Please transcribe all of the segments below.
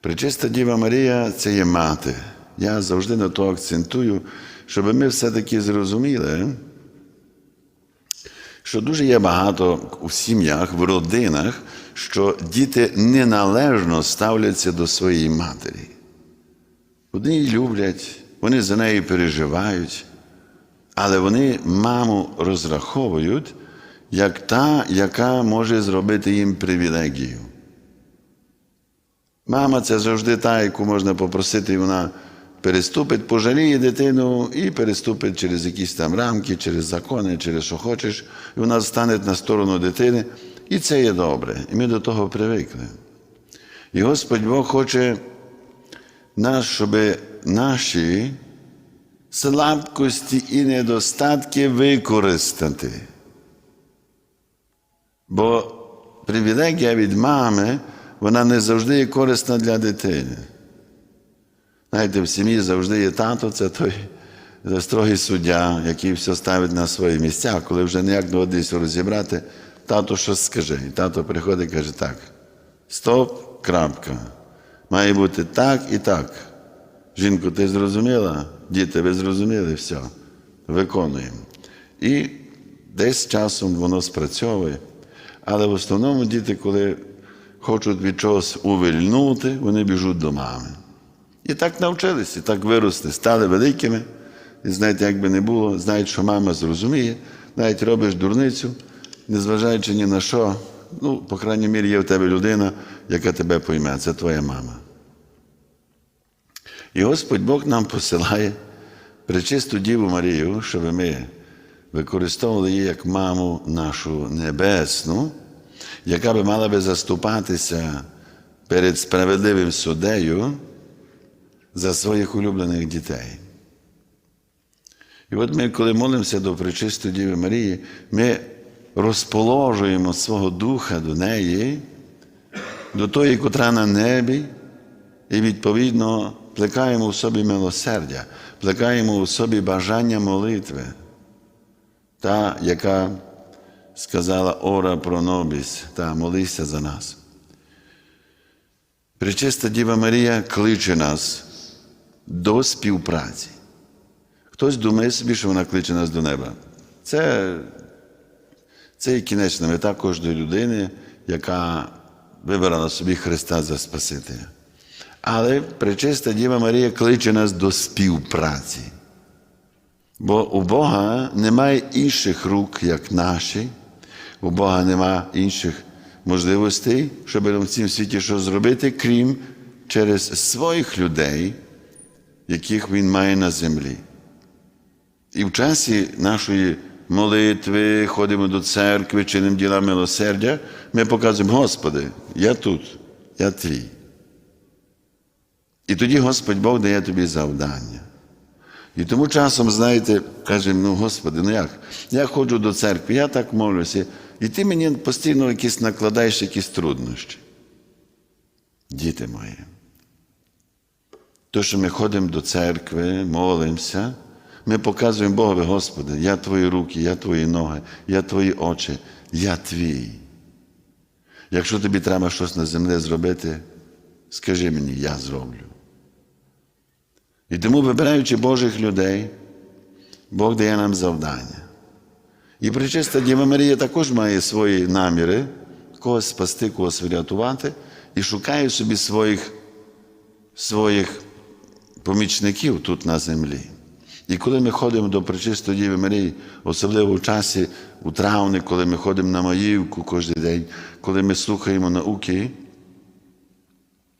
Пречиста Діва Марія це є мати. Я завжди на то акцентую, щоб ми все-таки зрозуміли, що дуже є багато у сім'ях, в родинах, що діти неналежно ставляться до своєї матері. Вони її люблять, вони за нею переживають, але вони маму розраховують як та, яка може зробити їм привілегію. Мама це завжди та, яку можна попросити, і вона переступить, пожаліє дитину і переступить через якісь там рамки, через закони, через що хочеш, і вона стане на сторону дитини. І це є добре. І ми до того привикли. І Господь Бог хоче нас, щоб наші слабкості і недостатки використати. Бо привілегія від мами, вона не завжди є корисна для дитини. Знаєте, в сім'ї завжди є тато, це той строгий суддя, який все ставить на свої місця, коли вже ніяк доводиться розібрати, тато щось скаже. І тато приходить і каже, так, стоп, крапка. Має бути так і так. Жінку, ти зрозуміла? Діти, ви зрозуміли, все, виконуємо. І десь часом воно спрацьовує. Але в основному діти, коли хочуть від чогось увильнути, вони біжуть до мами. І так навчились, і так виросли, стали великими. І знаєте, як би не було, знають, що мама зрозуміє, навіть робиш дурницю, незважаючи ні на що. Ну, по крайній мірі, є в тебе людина, яка тебе пойме, це твоя мама. І Господь Бог нам посилає пречисту Діву Марію, щоб ми використовували її як маму нашу небесну, яка би мала би заступатися перед справедливим суддею за своїх улюблених дітей. І от ми, коли молимося до пречистої Діви Марії, ми розположуємо свого духа до неї, до тої, котра на небі, і відповідно плекаємо в собі милосердя, плекаємо у собі бажання молитви, та, яка сказала Ора про нобіс, та молися за нас. Пречиста Діва Марія кличе нас до співпраці. Хтось думає собі, що вона кличе нас до неба. Це, це є кінечна мета кожної людини, яка вибрала собі Христа за Спасителя. Але пречиста Діва Марія кличе нас до співпраці. Бо у Бога немає інших рук, як наші, у Бога немає інших можливостей, щоб в цьому світі що зробити, крім через своїх людей, яких Він має на землі. І в часі нашої молитви, ходимо до церкви, чинимо діла милосердя, ми показуємо, Господи, я тут, я твій. І тоді Господь Бог дає тобі завдання. І тому часом, знаєте, кажемо, ну Господи, ну як? Я ходжу до церкви, я так молюся, і ти мені постійно якісь накладаєш якісь труднощі. Діти мої. То, що ми ходимо до церкви, молимося, ми показуємо Богові, Господи, я твої руки, я твої ноги, я твої очі, я твій. Якщо тобі треба щось на землі зробити, скажи мені, я зроблю. І тому, вибираючи Божих людей, Бог дає нам завдання. І причиста Діва Марія також має свої наміри, когось спасти, когось врятувати, і шукає собі своїх, своїх помічників тут на землі. І коли ми ходимо до Пречистої Діви Марії, особливо в часі у травні, коли ми ходимо на Маївку кожен день, коли ми слухаємо науки,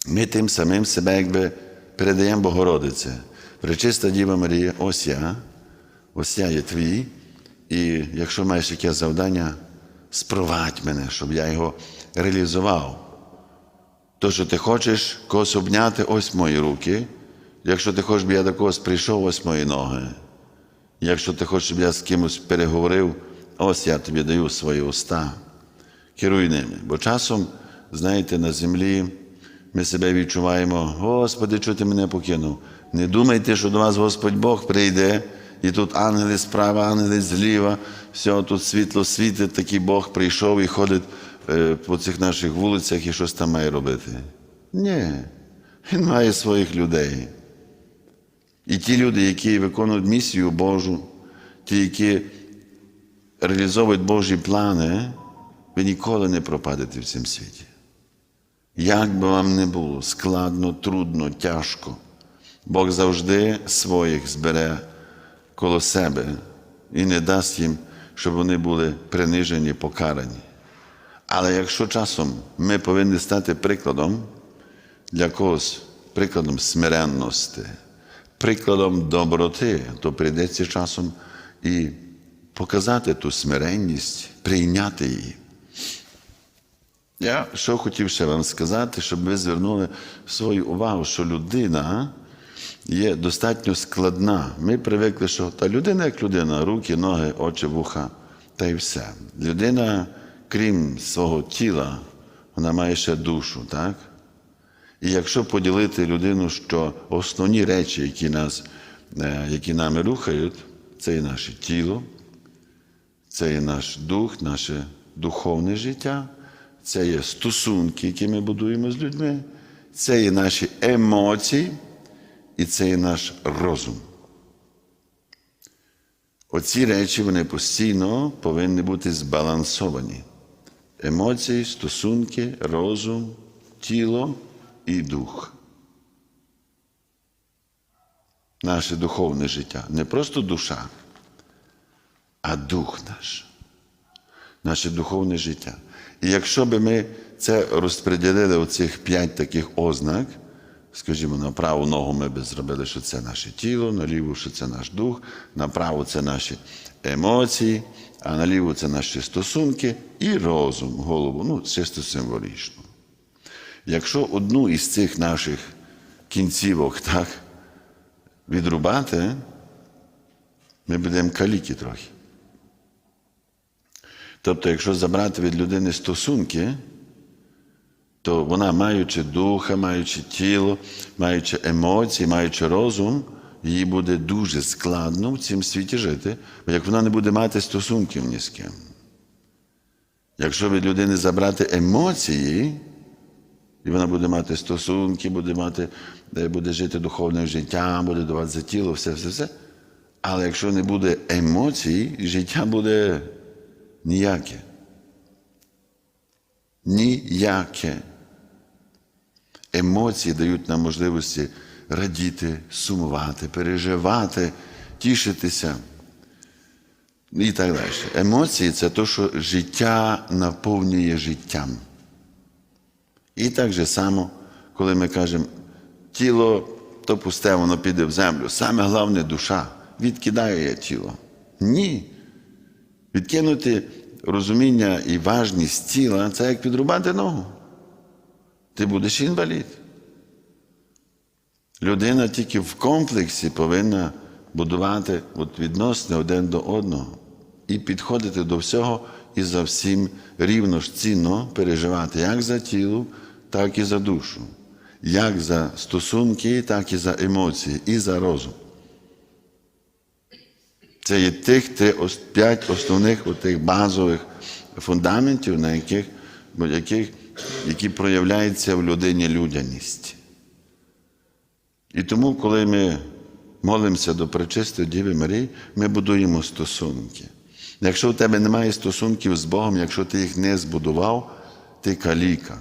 ми тим самим себе якби передаємо Богородице. Пречиста Діва Марія, ось я, ось я є твій, і якщо маєш яке завдання, спровадь мене, щоб я його реалізував. То, що ти хочеш когось обняти, ось мої руки. Якщо ти хочеш, щоб я до когось прийшов, ось мої ноги. Якщо ти хочеш, щоб я з кимось переговорив, ось я тобі даю свої уста. Керуй ними. Бо часом, знаєте, на землі ми себе відчуваємо, Господи, що ти мене покинув. Не думайте, що до вас Господь Бог прийде, і тут ангели справа, ангели зліва, все, тут світло світить, такий Бог прийшов і ходить е, по цих наших вулицях і щось там має робити. Ні. Він має своїх людей. І ті люди, які виконують місію Божу, ті, які реалізовують Божі плани, ви ніколи не пропадете в цьому світі. Як би вам не було складно, трудно, тяжко, Бог завжди своїх збере коло себе і не дасть їм, щоб вони були принижені, покарані. Але якщо часом ми повинні стати прикладом для когось, прикладом смиренності, прикладом доброти, то прийдеться часом і показати ту смиренність, прийняти її. Я що хотів ще вам сказати, щоб ви звернули свою увагу, що людина є достатньо складна. Ми привикли, що та людина як людина, руки, ноги, очі, вуха, та й все. Людина, крім свого тіла, вона має ще душу, так? І якщо поділити людину, що основні речі, які, нас, е, які нами рухають, це і наше тіло, це є наш дух, наше духовне життя, це є стосунки, які ми будуємо з людьми, це є наші емоції і це є наш розум. Оці речі вони постійно повинні бути збалансовані. Емоції, стосунки, розум, тіло і дух. Наше духовне життя. Не просто душа, а дух наш. Наше духовне життя. І якщо би ми це розподілили оцих п'ять таких ознак, скажімо, на праву ногу ми би зробили, що це наше тіло, на ліву, що це наш дух, на праву це наші емоції, а на ліву це наші стосунки і розум, голову, ну, чисто символічно. Якщо одну із цих наших кінцівок так, відрубати, ми будемо каліки трохи. Тобто, якщо забрати від людини стосунки, то вона, маючи духа, маючи тіло, маючи емоції, маючи розум, їй буде дуже складно в цьому світі жити, бо як вона не буде мати стосунків ні з ким. Якщо від людини забрати емоції, і вона буде мати стосунки, буде мати, буде жити духовним життям, буде давати за тіло, все, все, все. Але якщо не буде емоцій, життя буде ніяке. Ніяке. Емоції дають нам можливості радіти, сумувати, переживати, тішитися і так далі. Емоції це те, що життя наповнює життям. І так же само, коли ми кажемо, тіло то пусте, воно піде в землю. Саме головне душа. Відкидає я тіло. Ні. Відкинути розуміння і важність тіла це як підрубати ногу. Ти будеш інвалід. Людина тільки в комплексі повинна будувати от відносини один до одного і підходити до всього і за всім рівно ж цінно переживати як за тіло, так і за душу, як за стосунки, так і за емоції, і за розум. Це є тих три, п'ять основних тих базових фундаментів, на яких, яких, які проявляються в людині людяність. І тому, коли ми молимося до Пречистої Діви Марії, ми будуємо стосунки. Якщо в тебе немає стосунків з Богом, якщо ти їх не збудував, ти каліка.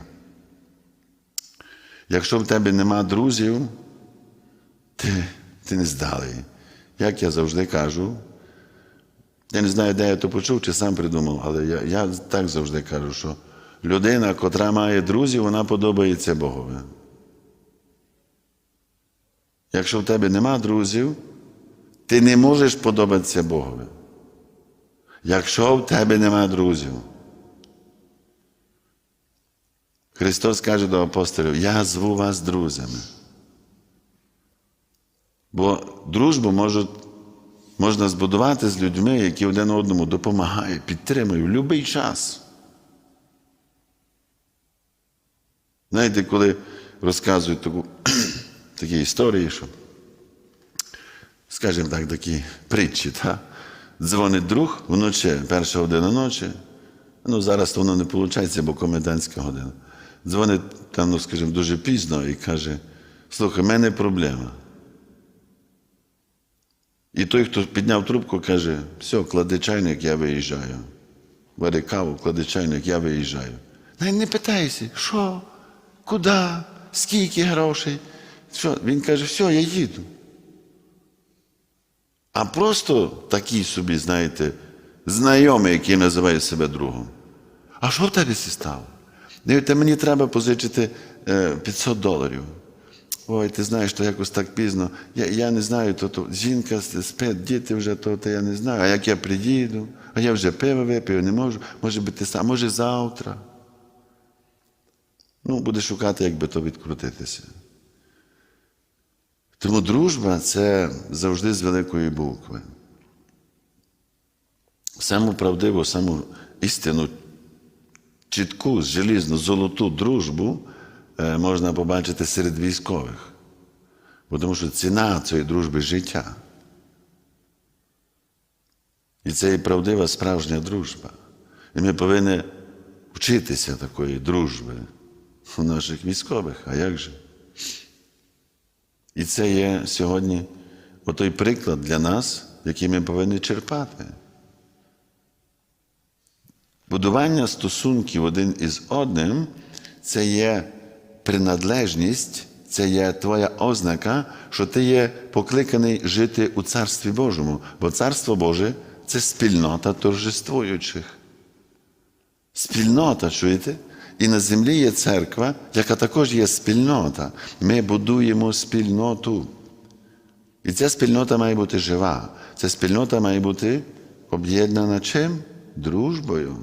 Якщо в тебе нема друзів, ти, ти не здалий. Як я завжди кажу, я не знаю, де я то почув чи сам придумав, але я, я так завжди кажу, що людина, котра має друзів, вона подобається Богові. Якщо в тебе нема друзів, ти не можеш подобатися Богові. Якщо в тебе нема друзів. Христос каже до апостолів, я зву вас друзями. Бо дружбу можуть, можна збудувати з людьми, які один одному допомагають, підтримують в будь-який час. Знаєте, коли розказують таку, такі історії, що, скажімо так, такі притчі, та? дзвонить друг вночі, перша година ночі. Ну, зараз воно не виходить, бо комендантська година. Дзвонить там, ну, скажімо, дуже пізно і каже, Слухай, в мене проблема. І той, хто підняв трубку, каже: все, клади чайник, я виїжджаю. Вари каву, клади чайник, я виїжджаю. Навіть не питайся, що, куди, скільки грошей. Що? Він каже, все, я їду. А просто такий собі, знаєте, знайомий, який називає себе другом. А що в тебе сі стало? Дивіться, мені треба позичити е, 500 доларів. Ой, ти знаєш, то якось так пізно. Я, я не знаю, то, то жінка спить, діти вже то, то я не знаю. А як я приїду, а я вже пиво випив, не можу. Може би ти сам, може завтра. Ну, буде шукати, як би то відкрутитися. Тому дружба це завжди з великої букви. Саму правдиву, саму істину, чітку, желізну, золоту дружбу е, можна побачити серед військових. Бо Тому що ціна цієї дружби життя. І це і правдива справжня дружба. І ми повинні вчитися такої дружби у наших військових. А як же? І це є сьогодні отой приклад для нас, який ми повинні черпати. Будування стосунків один із одним це є приналежність, це є твоя ознака, що ти є покликаний жити у Царстві Божому. Бо Царство Боже це спільнота торжествуючих. Спільнота, чуєте? І на землі є церква, яка також є спільнота. Ми будуємо спільноту. І ця спільнота має бути жива. Ця спільнота має бути об'єднана чим? Дружбою.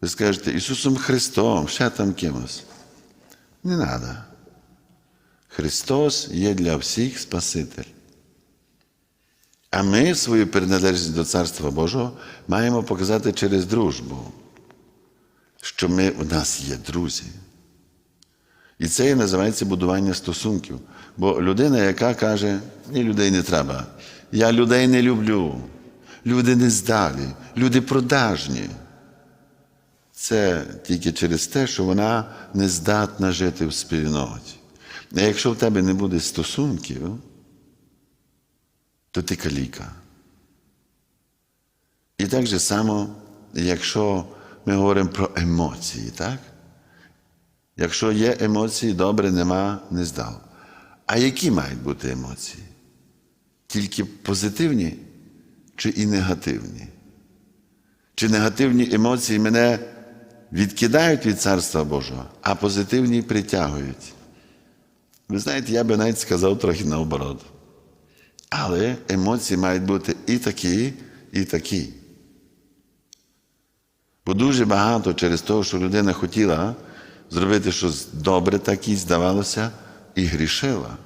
Ви скажете, Ісусом Христом, ще там кимось. Не треба. Христос є для всіх Спаситель. А ми свою приналежність до Царства Божого маємо показати через дружбу, що ми, у нас є друзі. І це і називається будування стосунків. Бо людина, яка каже, ні, людей не треба. Я людей не люблю. Люди не здалі, люди продажні. Це тільки через те, що вона не здатна жити в спільноті. А якщо в тебе не буде стосунків, то ти каліка. І так же само, якщо ми говоримо про емоції, так? Якщо є емоції, добре, нема, не здав. А які мають бути емоції? Тільки позитивні чи і негативні? Чи негативні емоції мене відкидають від Царства Божого, а позитивні притягують? Ви знаєте, я би навіть сказав трохи наоборот. Але емоції мають бути і такі, і такі. Бо дуже багато через те, що людина хотіла зробити щось добре, так і здавалося, і грішила.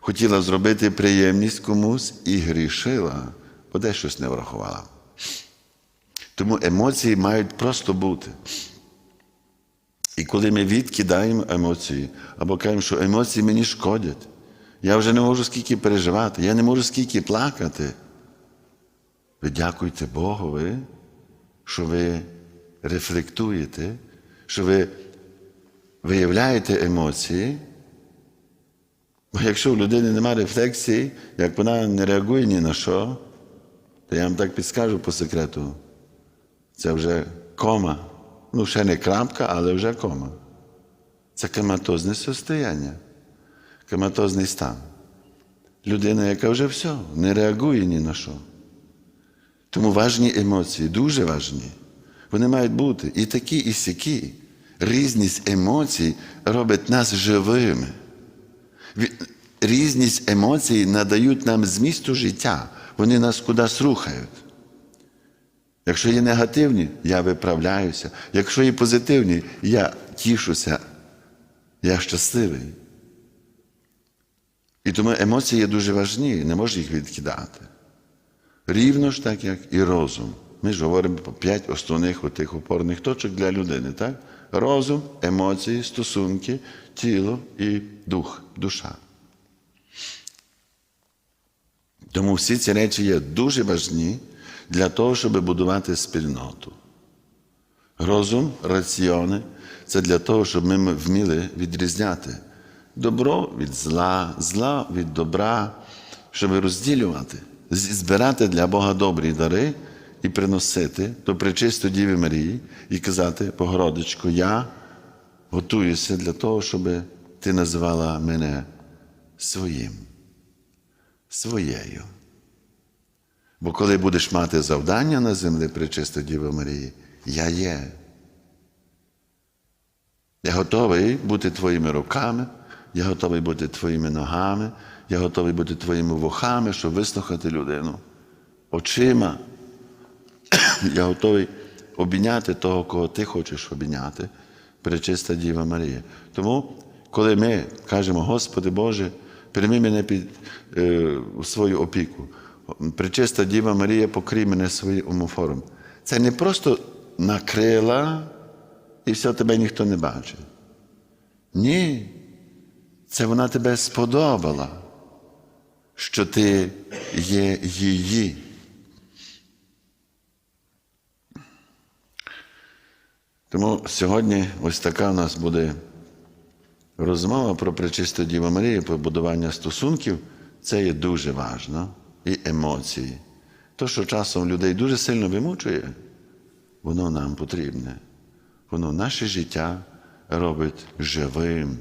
Хотіла зробити приємність комусь і грішила, бо десь щось не врахувала. Тому емоції мають просто бути. І коли ми відкидаємо емоції, або кажемо, що емоції мені шкодять, я вже не можу скільки переживати, я не можу скільки плакати. Ви дякуйте Богові, що ви рефлектуєте, що ви виявляєте емоції. Бо якщо у людини немає рефлексії, як вона не реагує ні на що, то я вам так підскажу по секрету, це вже кома. Ну, ще не крапка, але вже кома. Це коматозне состояння, коматозний стан. Людина, яка вже все, не реагує ні на що. Тому важні емоції, дуже важні. Вони мають бути і такі, і сякі. Різність емоцій робить нас живими. Різність емоцій надають нам змісту життя, вони нас кудись рухають. Якщо є негативні, я виправляюся. Якщо є позитивні, я тішуся, я щасливий. І тому емоції є дуже важні, не можна їх відкидати. Рівно ж так, як і розум. Ми ж говоримо про п'ять основних отих опорних точок для людини. так? Розум, емоції, стосунки, тіло і дух, душа. Тому всі ці речі є дуже важні для того, щоб будувати спільноту. Розум, раціони це для того, щоб ми вміли відрізняти Добро від зла, зла від добра, щоб розділювати, збирати для Бога добрі дари і приносити до пречисту Діви Марії і казати, Богородичко, я готуюся для того, щоб ти називала мене своїм, своєю. Бо коли будеш мати завдання на землі Пречиста Діва Марії, я є. Я готовий бути твоїми руками, я готовий бути твоїми ногами, я готовий бути твоїми вухами, щоб вислухати людину. Очима. Я готовий обійняти того, кого ти хочеш обійняти, Пречиста Діва Марія. Тому, коли ми кажемо, Господи Боже, прийми мене під е, свою опіку, Пречиста Діва Марія, покрий мене своїм омофором. Це не просто накрила і все тебе ніхто не бачить. Ні. Це вона тебе сподобала, що ти є її. Тому сьогодні ось така у нас буде розмова про Пречисту Діву Марію, про будування стосунків. Це є дуже важно. І емоції. То, що часом людей дуже сильно вимучує, воно нам потрібне. Воно наше життя робить живим,